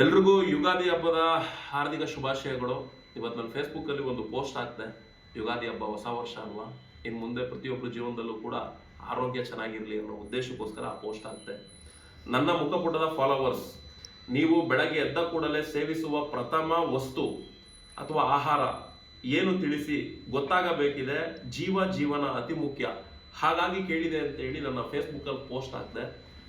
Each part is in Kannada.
ಎಲ್ರಿಗೂ ಯುಗಾದಿ ಹಬ್ಬದ ಹಾರ್ದಿಕ ಶುಭಾಶಯಗಳು. ಇವತ್ತು ನನ್ನ ಫೇಸ್ಬುಕ್ಕಲ್ಲಿ ಒಂದು ಪೋಸ್ಟ್ ಹಾಕ್ತೆ ಯುಗಾದಿ ಹಬ್ಬ ಹೊಸ ವರ್ಷ ಅಲ್ವಾ? ಇನ್ನು ಮುಂದೆ ಪ್ರತಿಯೊಬ್ಬರ ಜೀವನದಲ್ಲೂ ಕೂಡ ಆರೋಗ್ಯ ಚೆನ್ನಾಗಿರಲಿ ಅನ್ನೋ ಉದ್ದೇಶಕ್ಕೋಸ್ಕರ ಆ ಪೋಸ್ಟ್ ಹಾಕ್ತೆ ನನ್ನ ಮುಖಪುಟದ ಫಾಲೋವರ್ಸ್ ನೀವು ಬೆಳಗ್ಗೆ ಎದ್ದ ಕೂಡಲೇ ಸೇವಿಸುವ ಪ್ರಥಮ ವಸ್ತು ಅಥವಾ ಆಹಾರ ಏನು ತಿಳಿಸಿ ಗೊತ್ತಾಗಬೇಕಿದೆ. ಜೀವ ಜೀವನ ಅತಿ ಮುಖ್ಯ. ಹಾಗಾಗಿ ಕೇಳಿದೆ ಅಂತ ಹೇಳಿ ನನ್ನ ಫೇಸ್ಬುಕ್ಕಲ್ಲಿ ಪೋಸ್ಟ್ ಹಾಕಿದೆ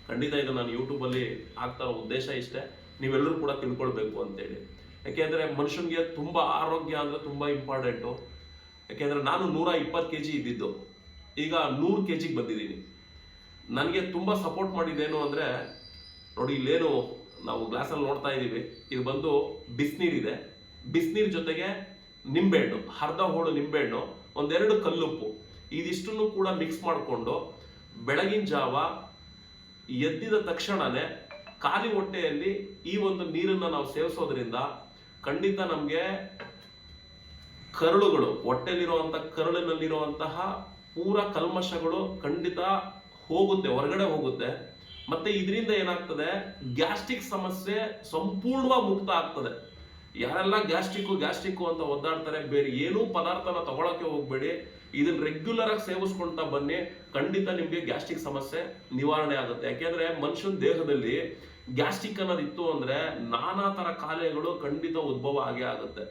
ಖಂಡಿತ ಇದು ನಾನು ಯೂಟ್ಯೂಬಲ್ಲಿ ಇರೋ ಉದ್ದೇಶ ಇಷ್ಟೇ. ನೀವೆಲ್ಲರೂ ಕೂಡ ತಿಳ್ಕೊಳ್ಬೇಕು ಅಂತೇಳಿ. ಯಾಕೆಂದ್ರೆ ಮನುಷ್ಯನಿಗೆ ತುಂಬಾ ಆರೋಗ್ಯ ಅಂದ್ರೆ ತುಂಬಾ ಇಂಪಾರ್ಟೆಂಟು ಯಾಕೆಂದ್ರೆ ನಾನು ನೂರ ಇಪ್ಪತ್ತು ಕೆ ಜಿ ಇದ್ದಿದ್ದು. ಈಗ ನೂರು ಕೆ ಜಿಗೆ ಬಂದಿದ್ದೀನಿ. ನನಗೆ ತುಂಬ ಸಪೋರ್ಟ್ ಮಾಡಿದ್ದೇನು ಅಂದ್ರೆ, ನೋಡಿ ಇಲ್ಲೇನು ನಾವು ಗ್ಲಾಸಲ್ಲಿ ನೋಡ್ತಾ ಇದ್ದೀವಿ. ಇದು ಬಂದು ಬಿಸಿನೀರಿದೆ ಬಿಸಿನೀರ್ ಜೊತೆಗೆ ನಿಂಬೆಹಣ್ಣು, ಅರ್ಧ ಹೋಳು ನಿಂಬೆಹಣ್ಣು, ಒಂದೆರಡು ಕಲ್ಲುಪ್ಪು. ಇದಿಷ್ಟನ್ನು ಕೂಡ ಮಿಕ್ಸ್ ಮಾಡಿಕೊಂಡು ಬೆಳಗಿನ ಜಾವ ಎದ್ದಿದ ತಕ್ಷಣನೇ ಖಾಲಿ ಹೊಟ್ಟೆಯಲ್ಲಿ ಈ ಒಂದು ನೀರನ್ನು ನಾವು ಸೇವಿಸೋದ್ರಿಂದ ಖಂಡಿತ ನಮಗೆ ಕರುಳುಗಳು ಹೊಟ್ಟೆಯಲ್ಲಿರುವಂಥ ಕರುಳಿನಲ್ಲಿರುವಂತಹ ಪೂರ ಕಲ್ಮಶಗಳು ಖಂಡಿತ ಹೋಗುತ್ತೆ, ಹೊರಗಡೆ ಹೋಗುತ್ತೆ. ಮತ್ತೆ ಇದರಿಂದ ಏನಾಗ್ತದೆ? ಗ್ಯಾಸ್ಟ್ರಿಕ್ ಸಮಸ್ಯೆ ಸಂಪೂರ್ಣವಾಗಿ ಮುಕ್ತ ಆಗ್ತದೆ. ಯಾರೆಲ್ಲ ಗ್ಯಾಸ್ಟ್ರಿಕ್ಕು ಗ್ಯಾಸ್ಟ್ರಿಕ್ಕು ಅಂತ ಒದ್ದಾಡ್ತಾರೆ, ಬೇರೆ ಏನೂ ಪದಾರ್ಥನ ತಗೊಳಕ್ಕೆ ಹೋಗ್ಬೇಡಿ. ಇದನ್ನ ರೆಗ್ಯುಲರ್ ಆಗಿ ಸೇವಿಸ್ಕೊಳ್ತಾ ಬನ್ನಿ. ಖಂಡಿತ ನಿಮಗೆ ಗ್ಯಾಸ್ಟ್ರಿಕ್ ಸಮಸ್ಯೆ ನಿವಾರಣೆ ಆಗುತ್ತೆ. ಯಾಕೆಂದ್ರೆ ಮನುಷ್ಯನ ದೇಹದಲ್ಲಿ ಗ್ಯಾಸ್ಟ್ರಿಕ್ ಅನ್ನೋದಿತ್ತು ಅಂದ್ರೆ ನಾನಾ ತರ ಕಾಯಿಲೆಗಳು ಖಂಡಿತ ಉದ್ಭವ ಆಗೇ ಆಗುತ್ತೆ.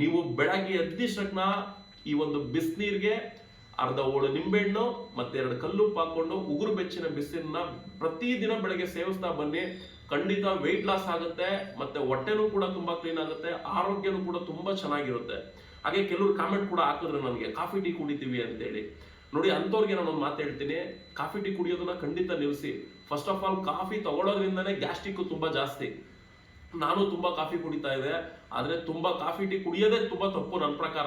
ನೀವು ಬೆಳಗ್ಗೆ ಎದ್ದಿಷ್ಟಕ್ನ ಈ ಒಂದು ಬಿಸಿನೀರಿಗೆ ಅರ್ಧ ಓಳು ನಿಂಬೆಹಣ್ಣು ಮತ್ತೆ ಎರಡು ಕಲ್ಲು ಹಾಕೊಂಡು ಉಗುರು ಬೆಚ್ಚಿನ ಬಿಸಿಲನ್ನ ಪ್ರತಿದಿನ ಬೆಳಗ್ಗೆ ಸೇವಿಸ್ತಾ ಬನ್ನಿ. ಖಂಡಿತ ವೆಯ್ಟ್ ಲಾಸ್ ಆಗುತ್ತೆ, ಮತ್ತೆ ಹೊಟ್ಟೆನೂ ಕೂಡ ತುಂಬಾ ಕ್ಲೀನ್ ಆಗುತ್ತೆ, ಆರೋಗ್ಯನೂ ಕೂಡ ತುಂಬಾ ಚೆನ್ನಾಗಿರುತ್ತೆ. ಹಾಗೆ ಕೆಲವರು ಕಾಮೆಂಟ್ ಕೂಡ ಹಾಕಿದ್ರು ನನಗೆ, ಕಾಫಿ, ಟೀ ಕುಡಿತೀವಿ ಅಂತೇಳಿ. ನೋಡಿ ಅಂಥವ್ರಿಗೆ ನಾನು ಮಾತು ಹೇಳ್ತೀನಿ. ಕಾಫಿ ಟೀ ಕುಡಿಯೋದನ್ನ ಖಂಡಿತ ನಿಲ್ಲಿಸಿ ಫಸ್ಟ್ ಆಫ್ ಆಲ್ ಕಾಫಿ ತಗೊಳ್ಳೋದ್ರಿಂದನೇ ಗ್ಯಾಸ್ಟ್ರಿಕ್ ತುಂಬಾ ಜಾಸ್ತಿ. ನಾನು ತುಂಬಾ ಕಾಫಿ ಕುಡಿತಾ ಇದೆ ಆದ್ರೆ ತುಂಬಾ ಕಾಫಿ ಟೀ ಕುಡಿಯೋದೇ ತುಂಬಾ ತಪ್ಪು ನನ್ನ ಪ್ರಕಾರ.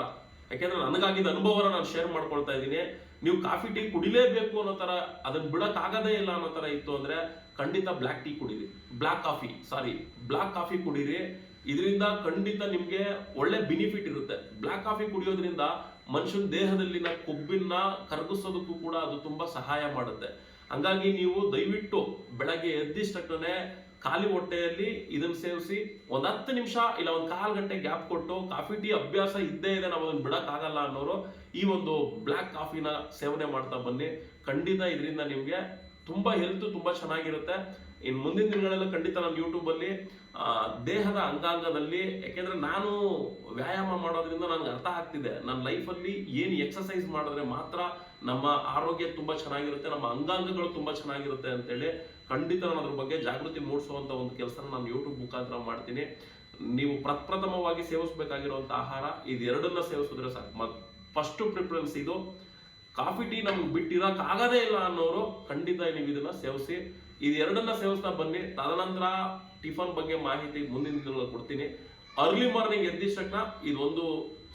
ಯಾಕೆಂದ್ರೆ ನನಗಾಗಿದ್ದ ಅನುಭವನ ನಾನು ಶೇರ್ ಮಾಡ್ಕೊಳ್ತಾ ಇದ್ದೀನಿ. ನೀವು ಕಾಫಿ ಟೀ ಕುಡಿಲೇಬೇಕು ಅನ್ನೋ ತರ ಅದನ್ನ ಬಿಡಕ್ ಆಗದೇ ಇಲ್ಲ ಅನ್ನೋ ತರ ಇತ್ತು ಅಂದ್ರೆ ಖಂಡಿತ ಬ್ಲ್ಯಾಕ್ ಟೀ ಕುಡೀರಿ. Black coffee, sorry, black coffee ಕುಡೀರಿ. ಇದರಿಂದ ಖಂಡಿತ ನಿಮಗೆ ಒಳ್ಳೆ ಬೆನಿಫಿಟ್ ಇರುತ್ತೆ. ಬ್ಲ್ಯಾಕ್ ಕಾಫಿ ಕುಡಿಯೋದ್ರಿಂದ ಮನುಷ್ಯನ ದೇಹದಲ್ಲಿನ ಕೊಬ್ಬಿನ ಕರಗಿಸೋದಕ್ಕೂ ಕೂಡ ಅದು ತುಂಬಾ ಸಹಾಯ ಮಾಡುತ್ತೆ. ಹಂಗಾಗಿ ನೀವು ದಯವಿಟ್ಟು ಬೆಳಗ್ಗೆ ಎದ್ದಿಷ್ಟಕ್ಕೆ ಖಾಲಿ ಹೊಟ್ಟೆಯಲ್ಲಿ ಇದನ್ನ ಸೇವಿಸಿ ಒಂದ್ ಹತ್ತು ನಿಮಿಷ ಇಲ್ಲ ಒಂದ್ ಕಾಲ್ ಗಂಟೆ ಗ್ಯಾಪ್ ಕೊಟ್ಟು ಕಾಫಿ, ಟೀ ಅಭ್ಯಾಸ ಇದ್ದೇ ಇದೆ, ನಾವು ಅದನ್ನ ಬಿಡಕ್ ಆಗಲ್ಲ ಅನ್ನೋರು ಈ ಒಂದು ಬ್ಲ್ಯಾಕ್ ಕಾಫಿನ ಸೇವನೆ ಮಾಡ್ತಾ ಬನ್ನಿ. ಖಂಡಿತ ಇದರಿಂದ ನಿಮ್ಗೆ ತುಂಬಾ ಹೆಲ್ತ್ ತುಂಬಾ ಚೆನ್ನಾಗಿರುತ್ತೆ. ಇನ್ನು ಮುಂದಿನ ದಿನಗಳಲ್ಲಿ ಖಂಡಿತ ನಾನು ಯೂಟ್ಯೂಬಲ್ಲಿ ದೇಹದ ಅಂಗಾಂಗದಲ್ಲಿ, ಯಾಕೆಂದ್ರೆ ನಾನು ವ್ಯಾಯಾಮ ಮಾಡೋದ್ರಿಂದ ನನಗೆ ಅರ್ಥ ಆಗ್ತಿದೆ. ನನ್ನ ಲೈಫಲ್ಲಿ ಏನು ಎಕ್ಸಸೈಸ್ ಮಾಡಿದ್ರೆ ಮಾತ್ರ ನಮ್ಮ ಆರೋಗ್ಯ ತುಂಬಾ ಚೆನ್ನಾಗಿರುತ್ತೆ, ನಮ್ಮ ಅಂಗಾಂಗಗಳು ತುಂಬಾ ಚೆನ್ನಾಗಿರುತ್ತೆ ಅಂತೇಳಿ ಖಂಡಿತ ನಾನು ಅದ್ರ ಬಗ್ಗೆ ಜಾಗೃತಿ ಮೂಡಿಸುವಂತ ಒಂದು ಕೆಲಸನ ನಾನು ಯೂಟ್ಯೂಬ್ ಮುಖಾಂತರ ಮಾಡ್ತೀನಿ. ನೀವು ಪ್ರಪ್ರಥಮವಾಗಿ ಸೇವಿಸಬೇಕಾಗಿರುವಂಥ ಆಹಾರ ಇದೆರಡನ್ನ ಸೇವಿಸಿದ್ರೆ ಸಾಕು. ಫಸ್ಟ್ ಪ್ರಿಫರೆನ್ಸ್ ಇದು. ಕಾಫಿ ಟೀ ನಮ್ಗೆ ಬಿಟ್ಟಿರಕ್ ಆಗದೇ ಇಲ್ಲ ಅನ್ನೋರು ಖಂಡಿತ ನೀವು ಇದನ್ನ ಸೇವಿಸಿ. ಇದು ಎರಡನ್ನ ಸೇವಿಸ್ತಾ ಬನ್ನಿ. ತದನಂತರ ಟಿಫನ್ ಬಗ್ಗೆ ಮಾಹಿತಿ ಮುಂದಿನ ದಿನಗಳಲ್ಲಿ ಕೊಡ್ತೀನಿ. ಅರ್ಲಿ ಮಾರ್ನಿಂಗ್ ಎದ್ದಿಷ್ಟಕ್ಕ ಇದೊಂದು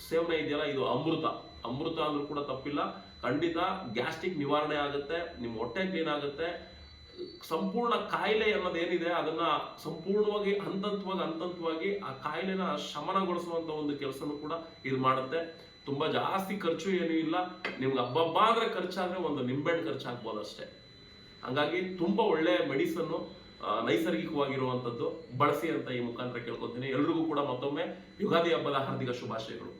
ಸೇವನೆ ಇದೆಯಲ್ಲ, ಇದು ಅಮೃತ. ಅಮೃತ ಅಂದ್ರೂ ಕೂಡ ತಪ್ಪಿಲ್ಲ. ಖಂಡಿತ ಗ್ಯಾಸ್ಟ್ರಿಕ್ ನಿವಾರಣೆ ಆಗುತ್ತೆ, ನಿಮ್ಮ ಹೊಟ್ಟೆ ಕ್ಲೀನ್ ಆಗುತ್ತೆ. ಸಂಪೂರ್ಣ ಕಾಯಿಲೆ ಅನ್ನೋದೇನಿದೆ, ಅದನ್ನ ಸಂಪೂರ್ಣವಾಗಿ ಹಂತಂತವಾಗಿ ಹಂತಂತವಾಗಿ ಆ ಕಾಯಿಲೆನ ಶಮನಗೊಳಿಸುವಂತ ಒಂದು ಕೆಲಸನೂ ಕೂಡ ಇದು ಮಾಡುತ್ತೆ. ತುಂಬಾ ಜಾಸ್ತಿ ಖರ್ಚು ಏನೂ ಇಲ್ಲ. ನಿಮ್ಗೆ ಹಬ್ಬಬ್ಬ ಅಂದ್ರೆ ಖರ್ಚಾದ್ರೆ ಒಂದು ನಿಂಬೆಹಣ್ಣು ಖರ್ಚು ಹಾಕ್ಬೋದು ಅಷ್ಟೇ. ಹಂಗಾಗಿ ತುಂಬಾ ಒಳ್ಳೆ ಮೆಡಿಸನ್ನು ನೈಸರ್ಗಿಕವಾಗಿರುವಂತದ್ದು ಬಳಸಿ ಅಂತ ಈ ಮುಖಾಂತರ ಕೇಳ್ಕೊತೀನಿ ಎಲ್ರಿಗೂ ಕೂಡ ಮತ್ತೊಮ್ಮೆ ಯುಗಾದಿ ಹಬ್ಬದ ಹಾರ್ದಿಕ ಶುಭಾಶಯಗಳು.